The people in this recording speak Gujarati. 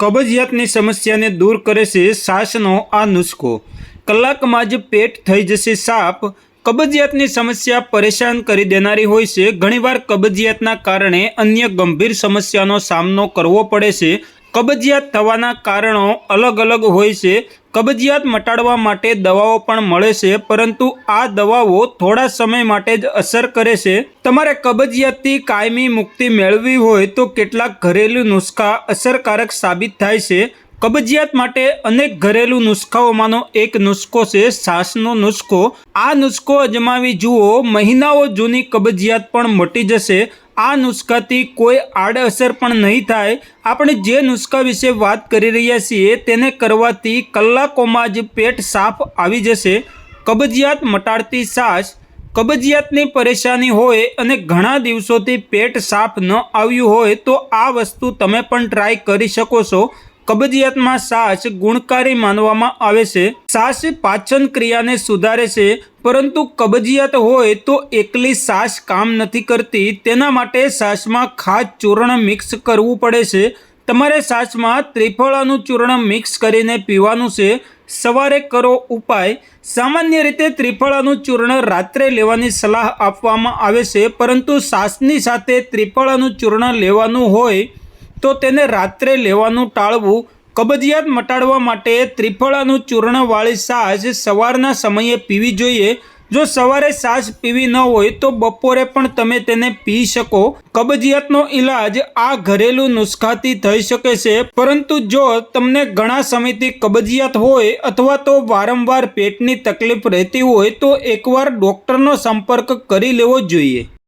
કબજિયાતની સમસ્યાને દૂર કરે છે શ્વાસનો આ નુસ્ખો. કલાકમાં જ પેટ થઈ જશે સાફ કબજિયાતની સમસ્યા પરેશાન કરી દેનારી હોય છે. ઘણીવાર કબજિયાતના કારણે અન્ય ગંભીર સમસ્યાનો સામનો કરવો પડે છે. કબજિયાત થવાના કારણો અલગ અલગ હોય છે. કબજિયાત મટાડવા માટે દવાઓ પણ મળે છે, પરંતુ આ દવાઓ થોડા સમય માટે જ અસર કરે છે. તમારે કબજિયાતથી કાયમી મુક્તિ મેળવવી હોય તો કેટલાક ઘરેલું નુસ્ખા અસરકારક સાબિત થાય છે. કબજિયાત માટે અનેક ઘરેલું નુસ્ખાઓમાંનો એક નુસ્ખો છે સાસનો નુસ્ખો. આ નુસ્ખો અજમાવી જુઓ, મહિનાઓ જૂની કબજિયાત પણ મટી જશે. આ નુસ્ખાથી કોઈ આડઅસર પણ નહીં થાય. આપણે જે નુસ્ખા વિશે વાત કરી રહ્યા છીએ તેને કરવાથી કલાકોમાં જ પેટ સાફ આવી જશે. કબજિયાત મટાડતી સાસ કબજિયાતની પરેશાની હોય અને ઘણા દિવસોથી પેટ સાફ ન આવ્યું હોય તો આ વસ્તુ તમે પણ ટ્રાય કરી શકો છો. કબજિયાતમાં સાસ ગુણકારી માનવામાં આવે છે. સાસ પાચન ક્રિયાને સુધારે છે, પરંતુ કબજિયાત હોય તો એકલી સાસ કામ નથી કરતી. તેના માટે સાસમાં ખાસ ચૂર્ણ મિક્સ કરવું પડે છે. તમારે સાસમાં ત્રિફળાનું ચૂર્ણ મિક્સ કરીને પીવાનું છે. સવારે કરો ઉપાય. સામાન્ય રીતે ત્રિફળાનું ચૂર્ણ રાત્રે લેવાની સલાહ આપવામાં આવે છે, પરંતુ સાસની સાથે ત્રિફળાનું ચૂર્ણ લેવાનું હોય તો તેને રાત્રે લેવાનું ટાળવું, કબજિયાત મટાડવા માટે ત્રિફળાનું ચૂર્ણવાળી સાસ સવારના સમયે પીવી જોઈએ. જો સવારે સાસ પીવી ન હોય તો બપોરે પણ તમે તેને પી શકો. કબજિયાતનો ઈલાજ આ ઘરેલું નુસ્ખાથી થઈ શકે છે. પરંતુ જો તમને ઘણા સમયથી કબજિયાત હોય અથવા તો વારંવાર પેટની તકલીફ રહેતી હોય તો એકવાર ડૉક્ટરનો સંપર્ક કરી લેવો જોઈએ.